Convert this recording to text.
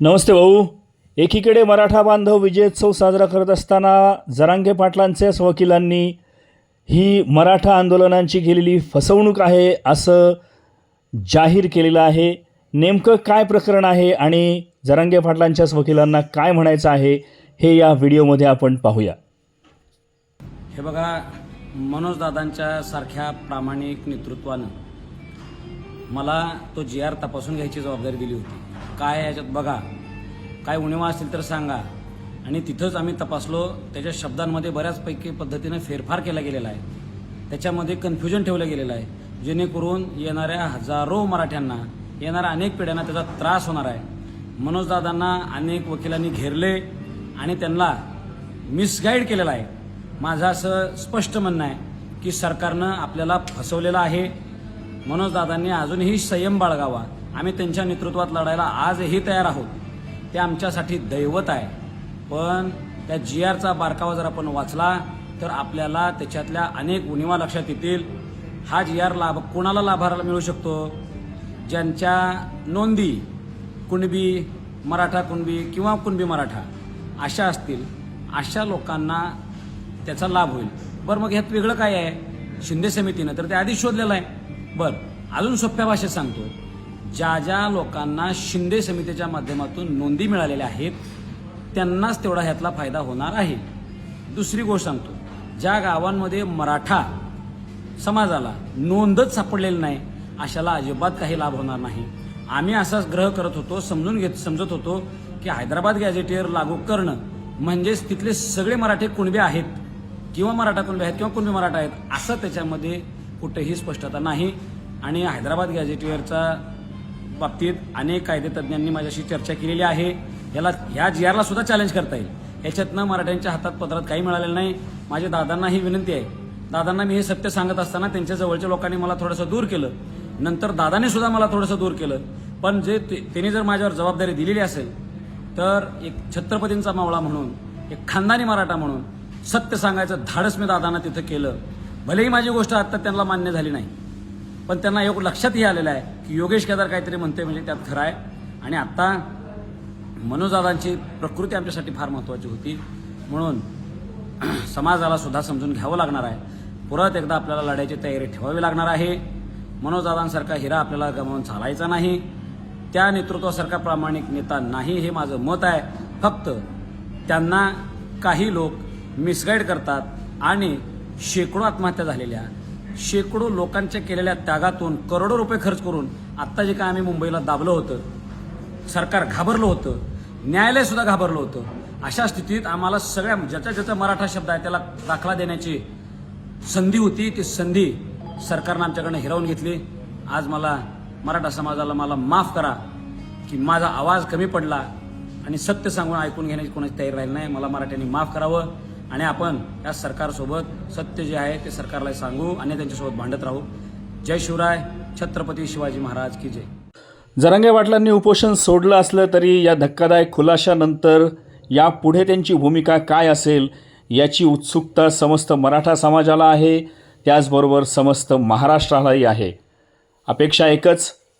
नमस्ते भाऊ. एकीकडे मराठा बांधव विजयोत्सव साजरा करत असताना जरांगे पाटलांच्याच वकिलांनी ही मराठा आंदोलनांची केलेली फसवणूक आहे असं जाहीर केलेलं आहे. नेमकं काय प्रकरण आहे आणि जरांगे पाटलांच्याच वकिलांना काय म्हणायचं आहे हे या व्हिडिओमध्ये आपण पाहूया. हे बघा मनोजदादांच्या सारख्या प्रामाणिक नेतृत्वानं मला तो जी आर तपासून घ्यायची जबाबदारी दिली होती. काय याच्यात बघा. काय उणिवा असतील तर सांगा. आणि तिथंच आम्ही तपासलो त्याच्या शब्दांमध्ये बऱ्याचपैकी पद्धतीने फेरफार केला गेलेला आहे. त्याच्यामध्ये कन्फ्युजन ठेवलं गेलेलं आहे. जेणेकरून येणाऱ्या हजारो मराठ्यांना येणाऱ्या अनेक पिढ्यांना त्याचा त्रास होणार आहे. मनोजदादांना अनेक वकिलांनी घेरले आणि त्यांना मिसगाईड केलेला आहे. माझं असं स्पष्ट म्हणणं आहे की सरकारनं आपल्याला फसवलेलं आहे. मनोजदादांनी अजूनही संयम बाळगावा. आम्ही त्यांच्या नेतृत्वात लढायला आजही तयार आहोत. ते आमच्यासाठी दैवत आहे. पण त्या जी आरचा बारकावा जर आपण वाचला तर आपल्याला त्याच्यातल्या अनेक उणिवा लक्षात येतील. हा जी आर लाभ कोणाला लाभाला मिळू शकतो? ज्यांच्या नोंदी कुणबी मराठा कुणबी किंवा कुणबी मराठा अशा असतील अशा लोकांना त्याचा लाभ होईल. बरं मग ह्यात वेगळं काय आहे? शिंदे समितीनं तर ते आधीच शोधलेलं आहे. बरं अजून सोप्या भाषेत सांगतो. ज्या ज्या लोकांना शिंदे समितीच्या माध्यमातून नोंदी मिळालेल्या आहेत त्यांनाच तेवढा ह्यातला फायदा होणार आहे. दुसरी गोष्ट सांगतो ज्या गावांमध्ये मराठा समाजाला नोंदच सापडलेली नाही अशाला अजिबात काही लाभ होणार नाही. आम्ही असाच ग्रह करत होतो समजून घेत समजत होतो की हैदराबाद गॅझेटियर लागू करणं म्हणजेच तिथले सगळे मराठे कुणबे आहेत किंवा मराठा कुणबे आहेत किंवा कुणबे मराठा आहेत असं त्याच्यामध्ये कुठेही स्पष्टता नाही. आणि हैदराबाद गॅझेटियरचा बाबतीत अनेक कायदेतज्ञांनी माझ्याशी चर्चा केलेली आहे. याला ह्या जी आरला सुद्धा चॅलेंज करता येईल. याच्यातनं मराठ्यांच्या हातात पदरात काही मिळालेलं नाही. माझ्या दादांना ही विनंती आहे. दादांना मी हे सत्य सांगत असताना त्यांच्या जवळच्या लोकांनी मला थोडंसं दूर केलं. नंतर दादाने सुद्धा मला थोडंसं दूर केलं. पण जे ते- त्यांनी जर माझ्यावर जबाबदारी दिलेली असेल तर एक छत्रपतींचा मावळा म्हणून एक खानदानी मराठा म्हणून सत्य सांगायचं धाडस मी दादांना तिथं केलं. भलेही माझी गोष्ट आता त्यांना मान्य झाली नाही. पण त्यांना एक लक्षातही आलेलं आहे की योगेश केदार काहीतरी म्हणते म्हणजे त्यात खरं आहे. आणि आता मनोजदादांची प्रकृती आमच्यासाठी फार महत्त्वाची होती. म्हणून समाजाला सुद्धा समजून घ्यावं लागणार आहे. परत एकदा आपल्याला लढायची तयारी ठेवावी लागणार आहे. मनोजदादांसारखा हिरा आपल्याला गमावून चालायचा नाही. त्या नेतृत्वासारखा प्रामाणिक नेता नाही हे माझं मत आहे. फक्त त्यांना काही लोक मिसगाईड करतात आणि शेकडो आत्महत्या झालेल्या शेकडो लोकांच्या केलेल्या त्यागातून करोडो रुपये खर्च करून आत्ता जे काय आम्ही मुंबईला दाबलं होतं सरकार घाबरलं होतं न्यायालयसुद्धा घाबरलं होतं अशा स्थितीत आम्हाला सगळ्या ज्याचा ज्याचा मराठा शब्द आहे त्याला दाखला देण्याची संधी होती. ती संधी सरकारनं आमच्याकडनं हिरावून घेतली. आज मला मराठा समाजाला मला माफ करा की माझा आवाज कमी पडला आणि सत्य सांगून ऐकून घेण्याची कोणाची तयारी राहिली नाही. मला मराठ्यांनी माफ करावं. आणि आपण या सरकारसोबत सत्य जे आहे ते सरकारला सांगू आणि त्यांच्यासोबत भांडत राहू. जय शिवराय छत्रपती शिवाजी महाराज की जय. जरांगे वाटलांनी उपोषण सोडलं असलं तरी या धक्कादायक खुलाशानंतर यापुढे त्यांची भूमिका काय असेल याची उत्सुकता समस्त मराठा समाजाला आहे. त्याचबरोबर समस्त महाराष्ट्रालाही आहे. अपेक्षा एकच